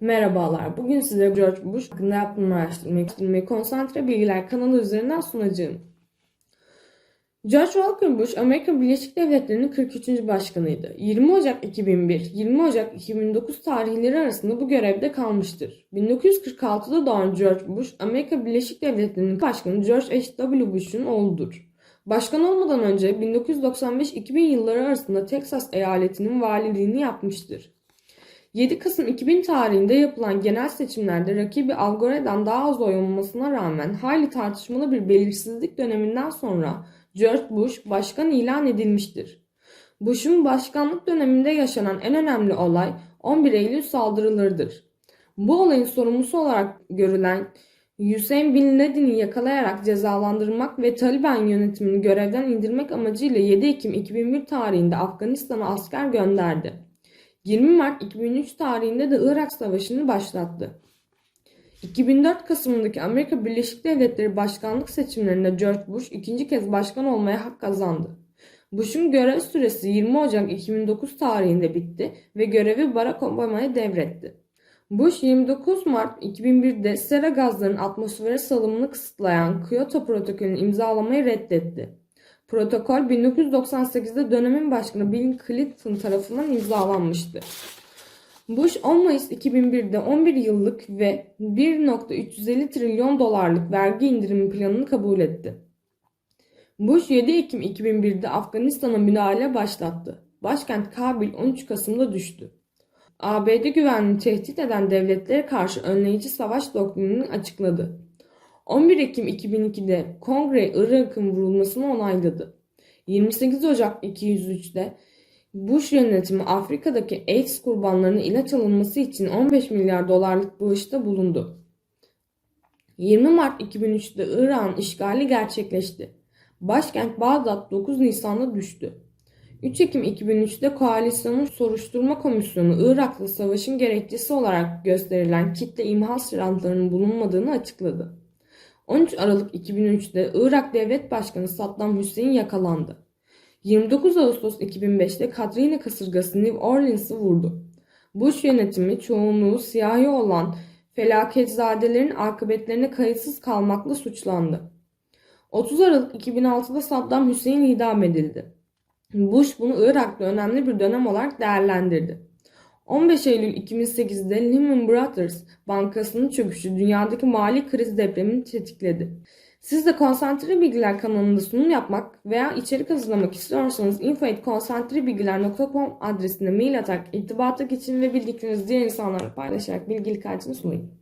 Merhabalar. Bugün size George Bush hakkında yaptığım araştırmayı, konsantre bilgiler kanalı üzerinden sunacağım. George Walker Bush, Amerika Birleşik Devletleri'nin 43. başkanıydı. 20 Ocak 2001, 20 Ocak 2009 tarihleri arasında bu görevde kalmıştır. 1946'da doğan George Bush, Amerika Birleşik Devletleri'nin başkanı George H.W. Bush'un oğludur. Başkan olmadan önce 1995-2000 yılları arasında Teksas eyaletinin valiliğini yapmıştır. 7 Kasım 2000 tarihinde yapılan genel seçimlerde rakibi Al Gore'den daha az oy olmasına rağmen hayli tartışmalı bir belirsizlik döneminden sonra George Bush başkan ilan edilmiştir. Bush'un başkanlık döneminde yaşanan en önemli olay 11 Eylül saldırılarıdır. Bu olayın sorumlusu olarak görülen Hüseyin Bin Laden'i yakalayarak cezalandırmak ve Taliban yönetimini görevden indirmek amacıyla 7 Ekim 2001 tarihinde Afganistan'a asker gönderdi. 20 Mart 2003 tarihinde de Irak Savaşı'nı başlattı. 2004 Kasım'ındaki Amerika Birleşik Devletleri başkanlık seçimlerinde George Bush ikinci kez başkan olmaya hak kazandı. Bush'un görev süresi 20 Ocak 2009 tarihinde bitti ve görevi Barack Obama'ya devretti. Bush 29 Mart 2001'de sera gazlarının atmosfere salımını kısıtlayan Kyoto protokolünü imzalamayı reddetti. Protokol 1998'de dönemin başkanı Bill Clinton tarafından imzalanmıştı. Bush 10 Mayıs 2001'de 11 yıllık ve 1.350 trilyon dolarlık vergi indirimi planını kabul etti. Bush 7 Ekim 2001'de Afganistan'a müdahale başlattı. Başkent Kabil 13 Kasım'da düştü. ABD güvenliğini tehdit eden devletlere karşı önleyici savaş doktrinini açıkladı. 11 Ekim 2002'de Kongre Irak'ın vurulmasını onayladı. 28 Ocak 2003'te Bush yönetimi Afrika'daki AIDS kurbanlarının ilaç alınması için 15 milyar dolarlık bağışta bulundu. 20 Mart 2003'te İran işgali gerçekleşti. Başkent Bağdat 9 Nisan'da düştü. 3 Ekim 2003'te koalisyonun soruşturma komisyonu Irak'ta savaşın gerekçesi olarak gösterilen kitle imha silahlarının bulunmadığını açıkladı. 13 Aralık 2003'te Irak Devlet Başkanı Saddam Hüseyin yakalandı. 29 Ağustos 2005'te Katrina kasırgası New Orleans'ı vurdu. Bush yönetimi çoğunluğu siyahi olan felaketsazelerin akıbetlerine kayıtsız kalmakla suçlandı. 30 Aralık 2006'da Saddam Hüseyin idam edildi. Bush bunu Irak'ta önemli bir dönem olarak değerlendirdi. 15 Eylül 2008'de Lehman Brothers bankasının çöküşü dünyadaki mali kriz depremini tetikledi. Siz de konsantre bilgiler kanalında sunum yapmak veya içerik hazırlamak istiyorsanız info.konsantrebilgiler.com adresine mail atarak irtibatı için ve bildiklerinizi diğer insanlarla paylaşarak bilgilik kartını sunayım.